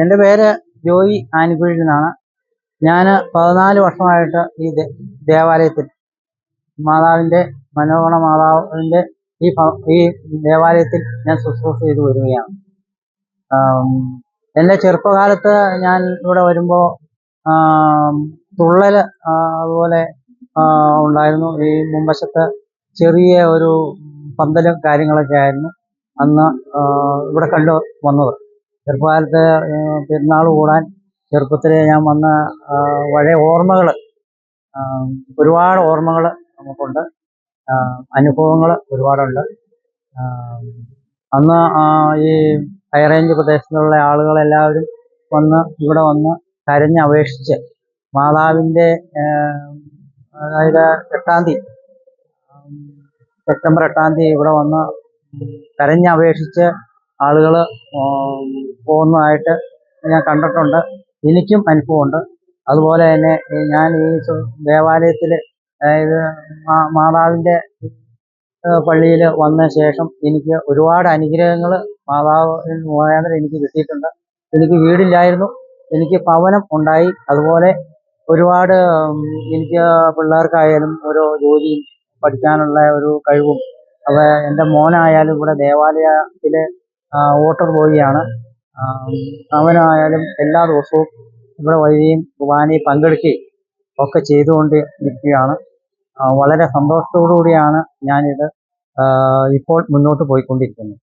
എന്റെ പേര് ജോയി ആനിക്കുഴിയിൽ നിന്നാണ്. ഞാൻ പതിനാല് വർഷമായിട്ട് ഈ ദേവാലയത്തിൽ മാതാവിന്റെ മനോഗണ മാതാവിന്റെ ഈ ഈ ദേവാലയത്തിൽ ഞാൻ ശുശ്രൂഷ ചെയ്തു വരികയാണ്. എന്റെ ചെറുപ്പകാലത്ത് ഞാൻ ഇവിടെ വരുമ്പോൾ തുള്ളൽ അതുപോലെ ഉണ്ടായിരുന്നു. ഈ മുമ്പശത്ത് ചെറിയ ഒരു പന്തലും കാര്യങ്ങളൊക്കെ ആയിരുന്നു. അന്ന് ഇവിടെ കണ്ടു വന്നത്. ചെറുപ്പകാലത്ത് പെരുന്നാൾ കൂടാൻ ചെറുപ്പത്തിൽ ഞാൻ വന്ന പഴയ ഓർമ്മകൾ ഒരുപാട് ഓർമ്മകൾ നമുക്കുണ്ട്. അനുഭവങ്ങൾ ഒരുപാടുണ്ട്. അന്ന് ഈ ഹൈറേഞ്ച് പ്രദേശത്തുള്ള ആളുകളെല്ലാവരും വന്ന് ഇവിടെ വന്ന് കരഞ്ഞപേക്ഷിച്ച് മാതാവിന്റെ അതായത് എട്ടാം തീയതി സെപ്റ്റംബർ എട്ടാം തീയതി ഇവിടെ വന്ന് കരഞ്ഞപേക്ഷിച്ച് ആളുകൾ പോകുന്നതായിട്ട് ഞാൻ കണ്ടിട്ടുണ്ട്. എനിക്കും അനുഭവമുണ്ട്. അതുപോലെ തന്നെ ഞാൻ ഈ ദേവാലയത്തിൽ അതായത് മാതാവിന്റെ പള്ളിയിൽ വന്ന ശേഷം എനിക്ക് ഒരുപാട് അനുഗ്രഹങ്ങൾ മാതാവ് മുഖാന്തരം എനിക്ക് കിട്ടിയിട്ടുണ്ട്. എനിക്ക് വീടില്ലായിരുന്നു. എനിക്ക് ഭവനം ഉണ്ടായി. അതുപോലെ ഒരുപാട് എനിക്ക് പിള്ളേർക്കായാലും ഓരോ ജോലിയും പഠിക്കാനുള്ള ഒരു കഴിവും. അത് എന്റെ മോനായാലും ഇവിടെ ദേവാലയത്തിൽ വോട്ടർ ബോയിയാണ് അവനായാലും എല്ലാ ദിവസവും ഇവിടെ വരികയും കുർബാനയിൽ പങ്കെടുക്കുകയും ഒക്കെ ചെയ്തുകൊണ്ട് ഇരിക്കുകയാണ് വളരെ സന്തോഷത്തോടു കൂടിയാണ് ഞാനിത് ഇപ്പോൾ മുന്നോട്ട് പോയിക്കൊണ്ടിരിക്കുന്നത്.